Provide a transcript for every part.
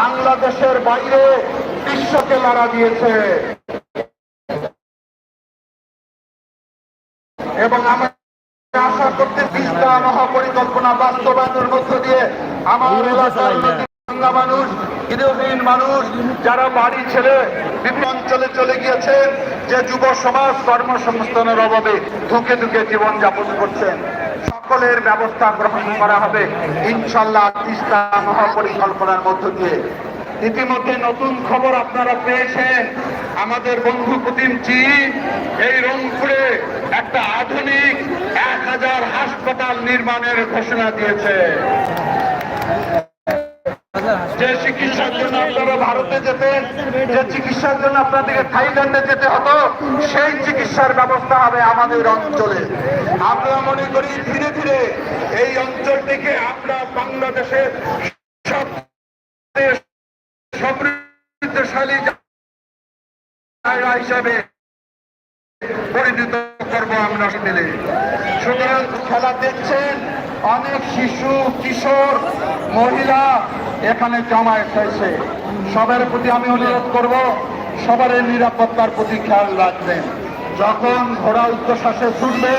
বাংলাদেশের বাইরে বিশ্বকে লড়া দিয়েছে। এবং আমরা আশা করতে তিস্তা মহাপরিকল্পনা বাস্তবায়নের মধ্য দিয়ে আমার এলাকার বাংলা মানুষ গৃহহীন মানুষ যারা বাড়ি ছেড়ে বিভিন্ন অঞ্চলে চলে গিয়েছেন যে যুব সমাজ কর্মসংস্থানের অভাবে ধুকে ধুকে জীবন যাপন করছেন। সকলের ব্যবস্থা গ্রহণ করা হবে। ইনশাল্লাহ তিস্তা মহাপরিকল্পনার মধ্য দিয়ে। ইতিমধ্যে নতুন খবর আপনারা পেয়েছেন। আমাদের বন্ধু পুতিন চীন এই রংপুরে একটা আধুনিক এক হাজার হাসপাতাল নির্মাণের ঘোষণা দিয়েছে। যে চিকিৎসার জন্য আপনারা ভারতে যেতেন, যে চিকিৎসার জন্য আপনাদেরকে থাইল্যান্ডে যেতে হতো, সেই চিকিৎসার ব্যবস্থা হবে আমাদের অঞ্চলে। আমরা মনে করি ধীরে ধীরে এই অঞ্চলটিকে আমরা বাংলাদেশের সমৃদ্ধশালী হিসাবে পরিণত করব আমরা মিলে সুতরাং খেলা দেখছেন অনেক শিশু, কিশোর, মহিলা এখানে জমায়েত হয়েছে। সবার প্রতি আমি অনুরোধ করব সবার নিরাপত্তার প্রতি খেয়াল রাখবেন। যখন ঘোড়া উচ্চশ্বাসে ছুটবে,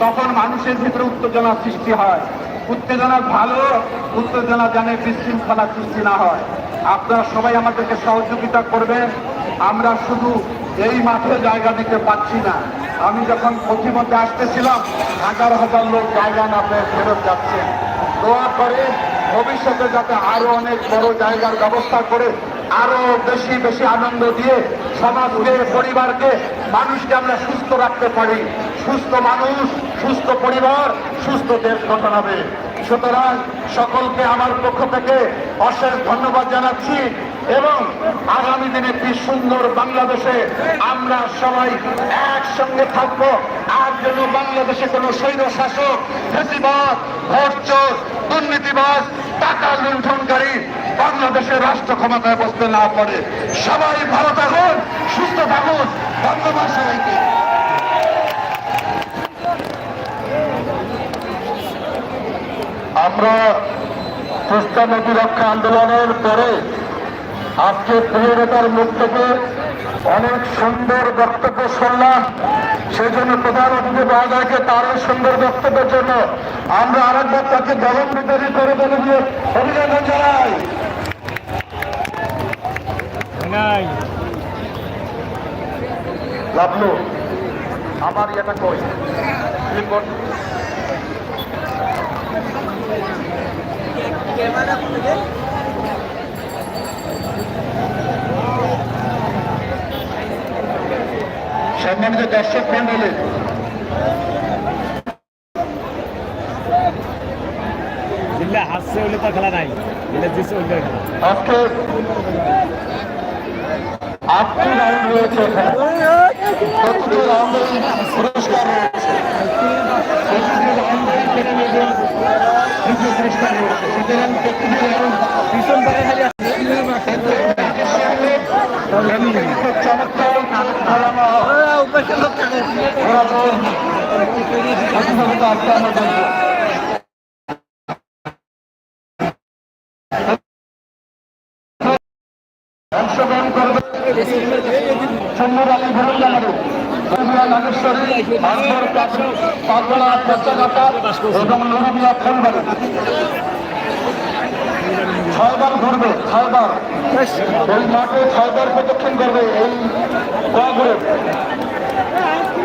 তখন মানুষের ভিতরে উত্তেজনা সৃষ্টি হয়। উত্তেজনা ভালো, উত্তেজনা জানে বিশৃঙ্খলা সৃষ্টি না হয়। আপনারা সবাই আমাদেরকে সহযোগিতা করবেন। আমরা শুধু এই মাঠে জায়গা দিতে পারছি না। আমি যখন প্রতিমধ্যে আসতেছিলাম, হাজার হাজার লোক জায়গা না পেয়ে ফেরত যাচ্ছেন দোয়া করে ভবিষ্যতে যাতে আরও অনেক বড় জায়গার ব্যবস্থা করে আরও বেশি বেশি আনন্দ দিয়ে সমাজকে, পরিবারকে, মানুষকে আমরা সুস্থ রাখতে পারি। সুস্থ মানুষ, সুস্থ পরিবার, সুস্থ দেশ গঠন হবে। সুতরাং সকলকে আমার পক্ষ থেকে অশেষ ধন্যবাদ জানাচ্ছি। এবং আগামী দিনে একটি সুন্দর বাংলাদেশে আমরা সবাই একসঙ্গে থাকব? আর যেন বাংলাদেশে কোনো স্বৈর শাসক ফেসিবাদ ভোটচোর দুর্নীতিবাজ, টাকা লুণ্ঠনকারী বাংলাদেশের রাষ্ট্র ক্ষমতায় বসতে না পারে। সবাই ভালো থাকুন, সুস্থ থাকুন। ধন্যবাদ সবাইকে। আমরা তিস্তা নদী রক্ষা আন্দোলনের পরে আজকে প্রিয় নেতার মুখ থেকে অনেক সুন্দর বক্তব্য শুনলাম। সেই জন্য প্রধান অতিথি মহোদয়কে তার সুন্দর বক্তব্যের জন্য আমরা আরেকবার তাকে দলন বিতরী করে বলে দিয়ে অভিনন্দন জানাই। নাই। লাভলু আমার এটা কই? রিপোর্ট সম্মানিত দর্শক মন্ডলী। হাসছে হইলে তো খেলা নাই। আজকে আটটি রাউন্ড রয়েছে প্রতিটি রাউন্ডে পুরস্কার রয়েছে। প্রতিটি রাউন্ডে কিছু পুরস্কার রয়েছে। সুতরাং প্রতিটি রাউন্ড পিছন পাকে খালি খুব চমৎকার। অংশগ্রহণ করবে সুন্দর আলী নুরুমিয়া ফুলবাড়ি ছয়বার ঘুরবে ছয়বার এই মাঠে ছয়বার প্রদক্ষিণ করবে এই গ্রুপ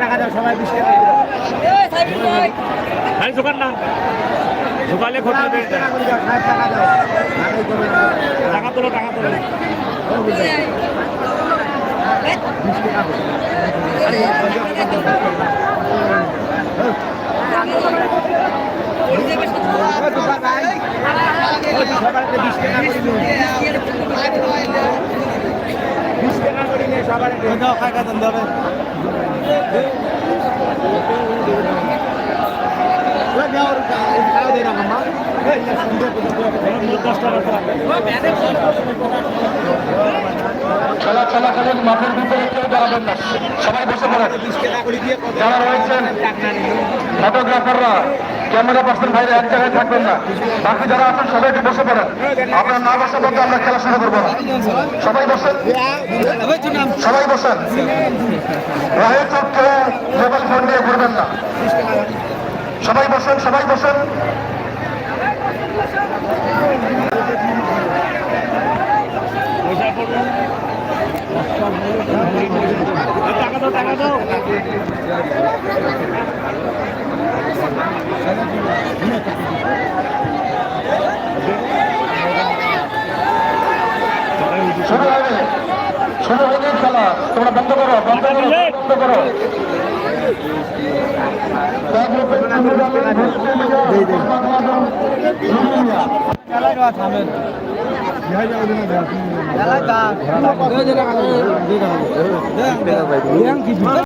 টাকা বিশ দোকান না। ঢুকালে হবে টাকা তোলো টাকা তোলো। Hãy subscribe খেলা চলাকালীন মাঠের ভিতরে কেউ দাঁড়াবেন না। সবাই বসে পড়েন। যারা রয়েছেন। ফটোগ্রাফাররা, ক্যামেরা পার্সন ভাইরা এক জায়গায় থাকবেন না। বাকি যারা আছেন, সবাই একটু বসে পড়েন। আপনারা না বসে পড়তে আমরা খেলা শুরু করব না। সবাই বসেন। সবাই বসেন। রাহে চোখ কেউ ফোন দিয়ে ঘুরবেন না। সবাই বসেন সবাই বসেন। টাকা দাও টাকা দাও শুরু হবে শুরু হবে খেলা তোমরা বন্ধ করো বন্ধ করো বন্ধ করো।